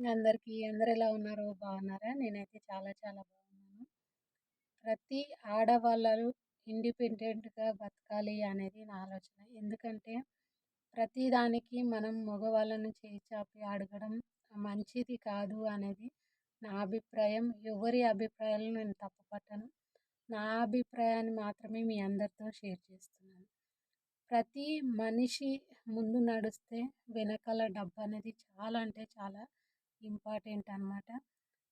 అందరికీ అందరు ఎలా ఉన్నారు బాగున్నారా? నేనైతే చాలా చాలా బాగున్నాను. ప్రతి ఆడవాళ్ళు ఇండిపెండెంట్గా బతకాలి అనేది నా ఆలోచన. ఎందుకంటే ప్రతిదానికి మనం మగవాళ్ళను చేయి చాపి అడగడం మంచిది కాదు అనేది నా అభిప్రాయం. ఎవరి అభిప్రాయాలను నేను తప్పుపట్టను. నా అభిప్రాయాన్ని మాత్రమే మీ అందరితో షేర్ చేస్తున్నాను. ప్రతి మనిషి ముందు నడిస్తే వెనకాల డబ్బు అనేది చాలా అంటే చాలా ఇంపార్టెంట్ అనమాట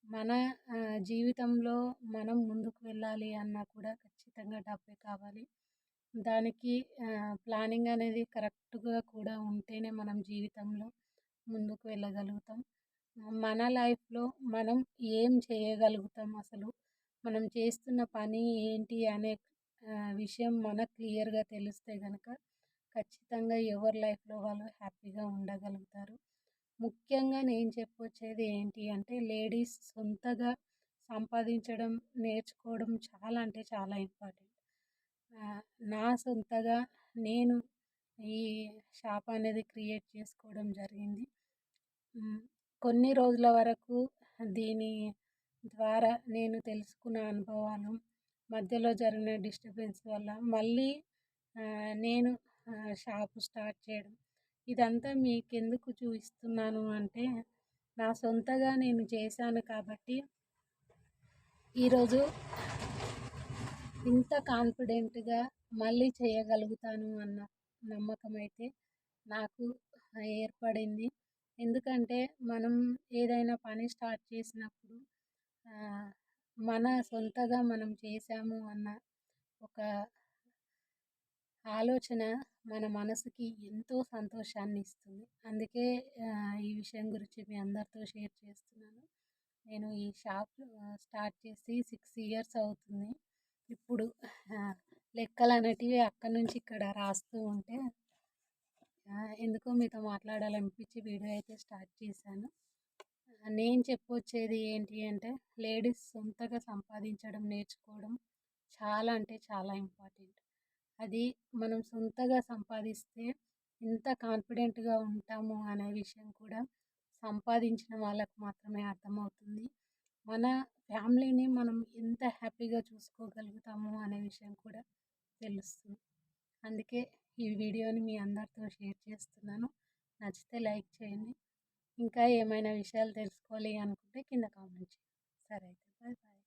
మన జీవితంలో మనం ముందుకు వెళ్ళాలి అన్నా కూడా ఖచ్చితంగా డబ్బే కావాలి. దానికి ప్లానింగ్ అనేది కరెక్ట్గా కూడా ఉంటేనే మనం జీవితంలో ముందుకు వెళ్ళగలుగుతాం. మన లైఫ్లో మనం ఏం చేయగలుగుతాం అసలు? మనం చేస్తున్న పని ఏంటి అనే విషయం మనకు క్లియర్గా తెలిస్తే కనుక ఖచ్చితంగా ఎవరి లైఫ్లో వాళ్ళు హ్యాపీగా ఉండగలుగుతారు. ముఖ్యంగా నేను చెప్పొచ్చేది ఏంటి అంటే లేడీస్ సొంతగా సంపాదించడం నేర్చుకోవడం చాలా అంటే చాలా ఇంపార్టెంట్. నా సొంతగా నేను ఈ షాప్ అనేది క్రియేట్ చేసుకోవడం జరిగింది. కొన్ని రోజుల వరకు దీని ద్వారా నేను తెలుసుకున్న అనుభవాలు మధ్యలో జరిగిన డిస్టర్బెన్స్ వల్ల మళ్ళీ నేను షాపు స్టార్ట్ చేయడం ఇదంతా మీకు ఎందుకు చూపిస్తున్నాను అంటే నా సొంతగా నేను చేశాను కాబట్టి ఈరోజు ఇంత కాన్ఫిడెంట్గా మళ్ళీ చేయగలుగుతాను అన్న నమ్మకం అయితే నాకు ఏర్పడింది. ఎందుకంటే మనం ఏదైనా పని స్టార్ట్ చేసినప్పుడు మన సొంతగా మనం చేసాము అన్న ఒక ఆలోచన మన మనసుకి ఎంతో సంతోషాన్ని ఇస్తుంది అందుకే ఈ విషయం గురించి మీ అందరితో షేర్ చేస్తున్నాను. నేను ఈ షాప్ స్టార్ట్ చేసి సిక్స్ ఇయర్స్ అవుతుంది. ఇప్పుడు లెక్కలు అనేటివి అక్కడి నుంచి ఇక్కడ రాస్తూ ఉంటే ఎందుకో మీతో మాట్లాడాలనిపించి వీడియో అయితే స్టార్ట్ చేశాను. నేను చెప్పొచ్చేది ఏంటి అంటే లేడీస్ సొంతగా సంపాదించడం నేర్చుకోవడం చాలా అంటే చాలా ఇంపార్టెంట్. అది మనం సొంతగా సంపాదిస్తే ఎంత కాన్ఫిడెంట్గా ఉంటాము అనే విషయం కూడా సంపాదించిన వాళ్ళకు మాత్రమే అర్థమవుతుంది. మన ఫ్యామిలీని మనం ఎంత హ్యాపీగా చూసుకోగలుగుతాము అనే విషయం కూడా తెలుస్తుంది. అందుకే ఈ వీడియోని మీ అందరితో షేర్ చేస్తున్నాను. నచ్చితే లైక్ చేయండి. ఇంకా ఏమైనా విషయాలు తెలుసుకోవాలి అనుకుంటే కింద కామెంట్ చేయండి. సరే అయితే బాయ్ బాయ్.